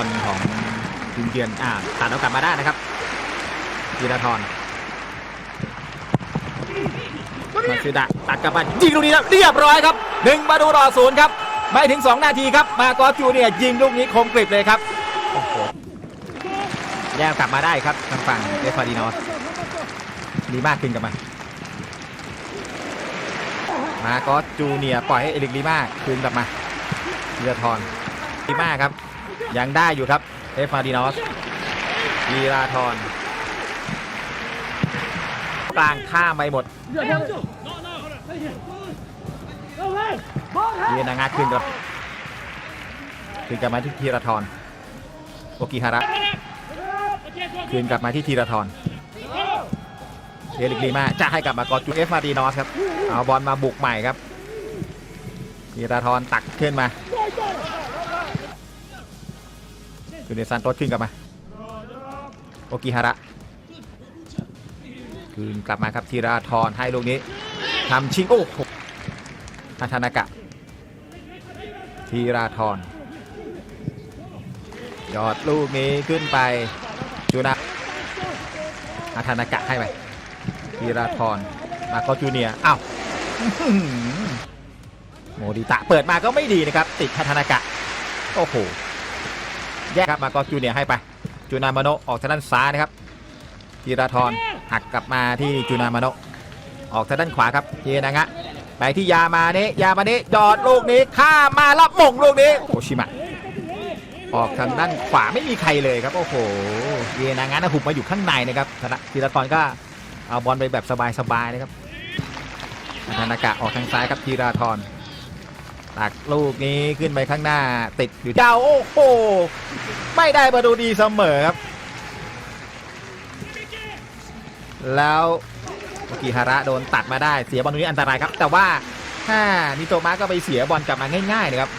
อลของทีมเยือนอ่าตัดเอากลับมาได้นะครับธีรทรมาซิดะตัดกลับมายิงลูกนี้แล้วเรียบร้อยครับหนึ่งประตูต่อศูนย์ครับไม่ถึง 2 นาทีครับ มากอสจูเนียยิงลูกนี้คมกริบเลยครับโอ้โหแย่กลับมาได้ครับทางฝั่งเอฟาดินอสดีมากขึ้นกลับมามากอจูเนียปล่อยให้เอลิกลีมาคืนกลับมาธีรทรลีมาครับ ยังได้อยู่ครับเอฟมาดินอสลีราทรกลางข้ามไปหมดเยนางาขึ้นครับคืนกลับมาที่ธีรทรโอกิฮาระคืนกลับมาที่ธีรทรเอลิกลีมาจะให้กลับมากอจูเอฟมาดินอสครับ เอาบอลมาบุกใหม่ครับธีรทรตักขึ้นมา ยูเนซานโตสขึ้นกลับมา โอกิฮาระ คืนกลับมาครับธีราธรให้ลูกนี้ทำชิงโอ้โหอาธานากะธีราธรยอดลูกนี้ขึ้นไปจูนาอาธานากะให้ไปธีราธรมาก็จูเนียอ้าวโมดิตะเปิดมาก็ไม่ดีนะครับ ติดอาธานากะ โอ้โห แยกครับมาก็จูเนียร์ให้ไป จูนามาโนออกทางด้านซ้ายนะครับธีราธรหักกลับมาที่จูนามาโนออกทางด้านขวาครับเยนางะไปที่ยามาเนะยามาเนะจอดลูกนี้ข้ามมารับมงลูกนี้โอชิมะออกทางด้านขวาไม่มีใครเลยครับ โอ้โห เยนางะนะหุบมาอยู่ข้างในนะครับธนธีรทรก็เอาบอลไปแบบสบายๆนะครับธนากะออกทางซ้ายครับธีราธร ตักลูกนี้ขึ้นไปข้างหน้า ติดอยู่เจ้าโอ้โหไม่ได้ประตูดีเสมอครับ แล้วโอกิฮาระโดนตัดมาได้เสียบอลตรงนี้อันตรายครับ แต่ว่าถ้านิโตมะก็ไปเสียบอลกลับมาง่ายๆนะครับ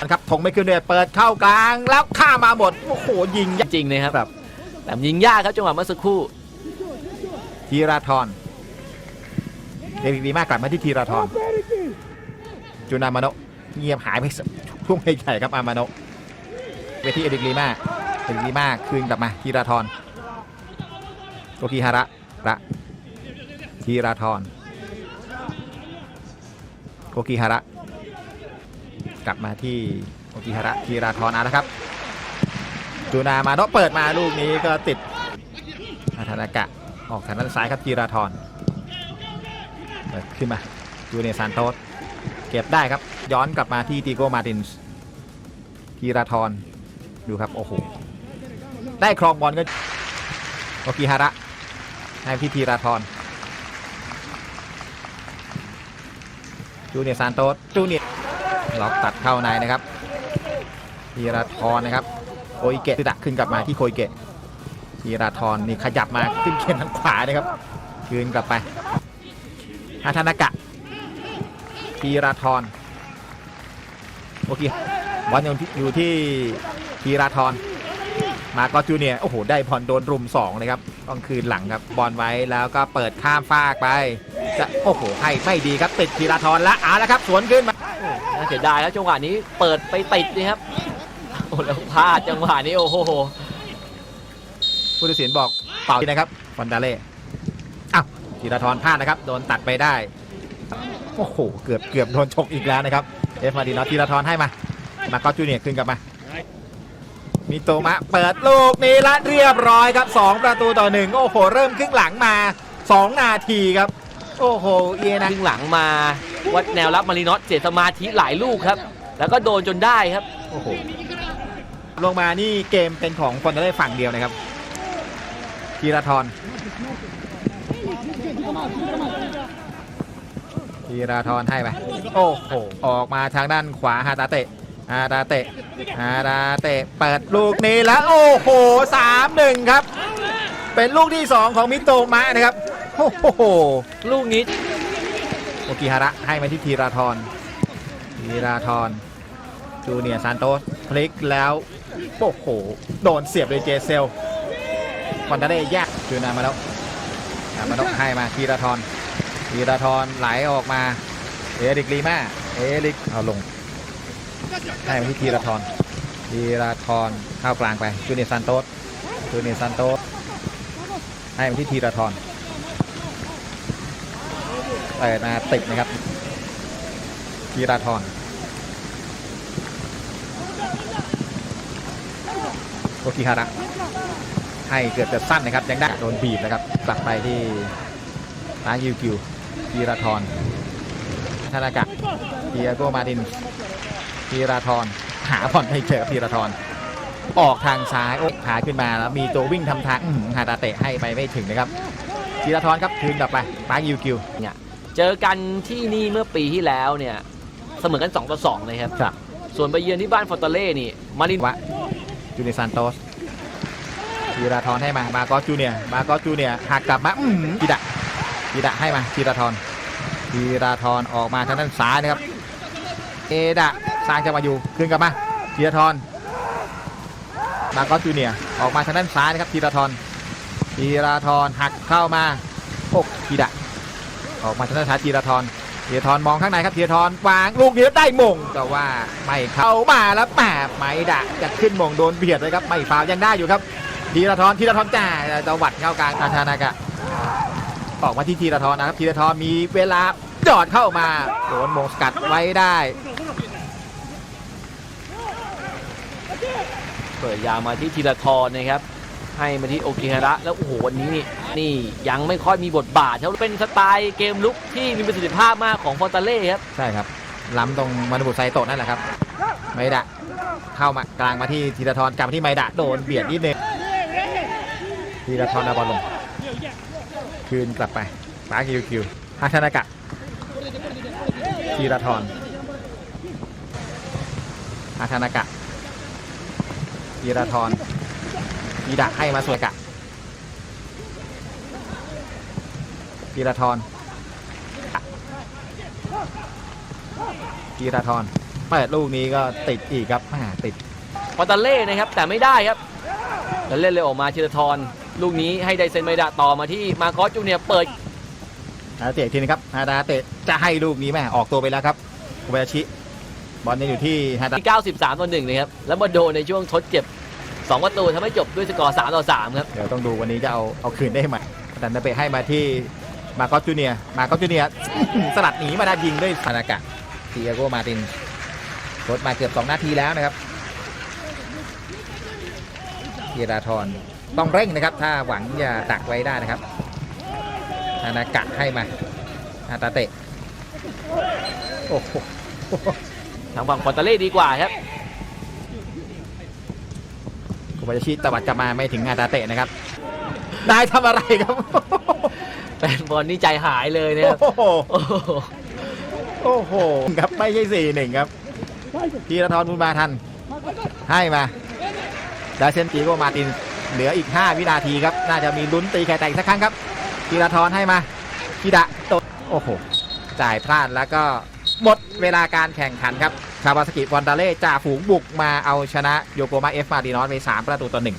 นะครับทงไม่ขึ้นเลยเปิดเข้ากลางแล้วข้ามมาหมดโอ้โหยิงจริงนะครับแบบแต่ยิงยากครับจังหวะเมื่อสักครู่ทีราธรเดวิดดีมากกลับมาที่ทีราธร จูนามาโนะเงียบหายไปช่วงใหญ่ๆครับอามาโนะไปที่เอริกลีมาเอริกลีมาคืนกลับมาทีราธรโอกิฮาระระทีราธรโอกิฮาระกลับมาที่โอกิฮาระทีราธรเอาละครับจูนามาโนะเปิดมาลูกนี้ก็ติดอาธานากะออกทางด้านซ้ายครับจีราธรเปิดขึ้นมาจูเนียร์ซานโตส เก็บได้ครับ ย้อนกลับมาที่ติโกมาตินส์จีราธรดูครับ โอ้โห ได้ครองบอลก็โอกิฮาระให้พี่ทีราธรจูเนียร์ซานโตสจูเนียร์ล็อกตัดเข้าในนะครับทีราธรนะครับโคอิเกะดักขึ้นกลับมาที่โคอิเกะธีราธรนี่ขยับมาขึ้นเขียนทางขวานะครับคืนกลับไปอาธานากะ ธีราธรโอเคบอลยังอยู่ที่ธีราธรมาก็จูเนียร์โอ้โห ได้บอลโดนรุมสองเลยครับต้องคืนหลังครับ บอลไว้แล้วก็เปิดข้ามฟากไป จะโอ้โห ให้ไม่ดีครับ ติดธีราธรแล้วเอาละครับ สวนขึ้นมาน่าเสียดายแล้วจังหวะนี้เปิดไปติดนะครับ โอ้แล้วพลาดจังหวะนี้โอ้โหผู้ตัดสินบอกเป่านะครับฟอนดาเล่อ้าวธีรทรพลาดนะครับ โดนตัดไปได้ โอ้โห เกือบเกือบโดนชกอีกแล้วนะครับ เอฟมาดีนอธีรทรให้มา มาก็จูเนียร์ขึ้นกลับมา มีโตมะเปิดลูกนี้ละเรียบร้อยครับ 2 ประตูต่อหนึ่งโอ้โห เริ่มครึ่งหลังมา 2 นาทีครับ โอ้โห เอียนะครึ่งหลังมาวัดแนวรับมารินอสเสียสมาธิหลายลูกครับ แล้วก็โดนจนได้ครับ โอ้โห ลงมานี่เกมเป็นของฟอนดาเล่ฝั่งเดียวนะครับธีรทร ธีราธรให้ไปโอ้โหออกมาทางด้านขวาฮาตาเตะฮาตาเตะฮาตาเตะเปิดลูกนี้แล้วโอ้โหสามหนึ่งครับ เป็นลูกที่ 2 ของมิโตมะนะครับโอ้โหลูกนี้โอกิฮาระให้มาที่ธีราธรธีราธรจูเนียร์ซานโตสพลิกแล้วโอ้โหโดนเสียบเลยเจเซลคอนดาเล่แยกจูนามาแล้วนามาแล้วให้มาธีราธร ธีราธรไหลออกมาเอริกลีมาเอริกเอาลงให้มาที่ธีราธรธีราธรเข้ากลางไปจูเนียซันโตสจูเนียซันโตสให้มาที่ธีราธรเปิดมาติดนะครับธีราธรโกกิฮาระให้เกือบจะสั้นนะครับยังได้โดนบีบนะครับกลับไปที่ร้านยูกิว ธีราธรธนากะเดียโกมาดินธีราธรหาบอลไม่เจอกับธีราธรออกทางซ้ายโอ้ขาขึ้นมาแล้วมีตัววิ่งทำทางอื้อหือฮาตาเตะให้ไปไม่ถึงนะครับธีราธรครับคืนกลับไปปาร์คยูกิวเจอกันที่นี่เมื่อปีที่แล้วเนี่ยเสมอกัน2ต่อ2เลยครับครับส่วนไปเยือนที่บ้านฟอร์ตาเล่นี่มารินวะจูเนียร์ซานโตสธีราธรให้มา มาโก็จูเนียร์มาโก็จูเนียร์หักกลับมาอื้อหือกีดะ กีดะให้มาธีราธรธีราธรออกมาทางด้านซ้ายนะครับ เอดะสร้างจังหวะอยู่คืนกลับมาธีราธรมาโก็จูเนียออกมาทางด้านซ้ายนะครับธีราธรธีราธรหักเข้ามาโอกทีดะออกมาทางด้านซ้ายธีราธรธีราธรมองข้างในครับธีราธรวางลูกเดียวได้มงแต่ว่าไม่เข้ามาแล้วแหมไม่ดะจะขึ้นมงโดนเบียดเลยครับไม่ฟาวยังได้อยู่ครับธีราธรธีราธรจ่าจะวัดเข้ากลางอาชานากะ ออกมาที่ธีราธรนะครับธีราธรมีเวลาจอดเข้ามาโดนมงสกัดไว้ได้เปิดยาวมาที่ธีรทรนะครับ ให้มาที่โอกิฮาระแล้วโอ้โหวันนี้นี่นี่ยังไม่ค่อยมีบทบาทเขาเป็นสไตล์เกมลุกที่มีประสิทธิภาพมากของฟอร์ตาเล่ครับใช่ครับล้ำตรงมานุบุไซโตะนั่นแหละครับไมดะเข้ามากลางมาที่ธีรทรกลับมาที่ไมดะโดนเบียดนิดนึงธีรทรเอาบอลลง คืนกลับไปปาคิวคิวฮาชนากะธีรทรฮาชนากะธีรทรธีดะให้มาสวยกะธีรทรธีรทรเปิดลูกนี้ก็ติดอีกครับแหมติดฟอตาเล่นะครับแต่ไม่ได้ครับแล้วเล่นเลยออกมาธีรทร ลูกนี้ให้ไดเซนไมดะต่อมาที่มาคอสจูเนียร์เปิดอาเตะอีกทีนึงครับฮาดาเตะจะให้ลูกนี้แม่ออกตัวไปแล้วครับโคบายาชิบอลยังอยู่ที่ฮาดาที่ 93 ต่อ1นะครับ แล้วมาโดนในช่วงทดเจ็บ 2 ประตูทำให้จบด้วยสกอร์ 3 ต่อ 3 ครับ เดี๋ยวต้องดูวันนี้จะเอาเอาคืนได้ไหมแต่นาเปะให้มาที่มาโกอสจูเนียร์มาโกอสจูเนียร์ สลัดหนีมาได้ยิงด้วยซานากะเตียโกมาตินรถมาเกือบ 2 นาทีแล้วนะครับธีราธร ต้องเร่งนะครับ ถ้าหวังจะดักไว้ได้นะครับซานากะให้มาฮาตาเตะโอ้โหทางฝั่งฟอร์ตาเล่ดีกว่าครับโคบายาชิตวัดกลับมาไม่ถึงฮาตาเตะนะครับนายทำอะไรครับแฟนบอลนี่ใจหายเลยนะครับโอ้โหโอ้โหโอ้โหครับไม่ใช่สี่หนึ่งครับธีรทรบุญมาทันให้มาดาเซนตีโกมาติน เหลืออีก 5 วินาทีครับ น่าจะมีลุ้นตีแข่แตกอีกสักครั้งครับธีรทรให้มาธีดะตดโอ้โห จ่ายพลาดแล้วก็หมดเวลาการแข่งขันครับ คาวาสกิฟอนดาเล่จ่าฝูงบุกมาเอาชนะโยโกมาเอฟมาดีนอสไป3ประตูต่อหนึ่ง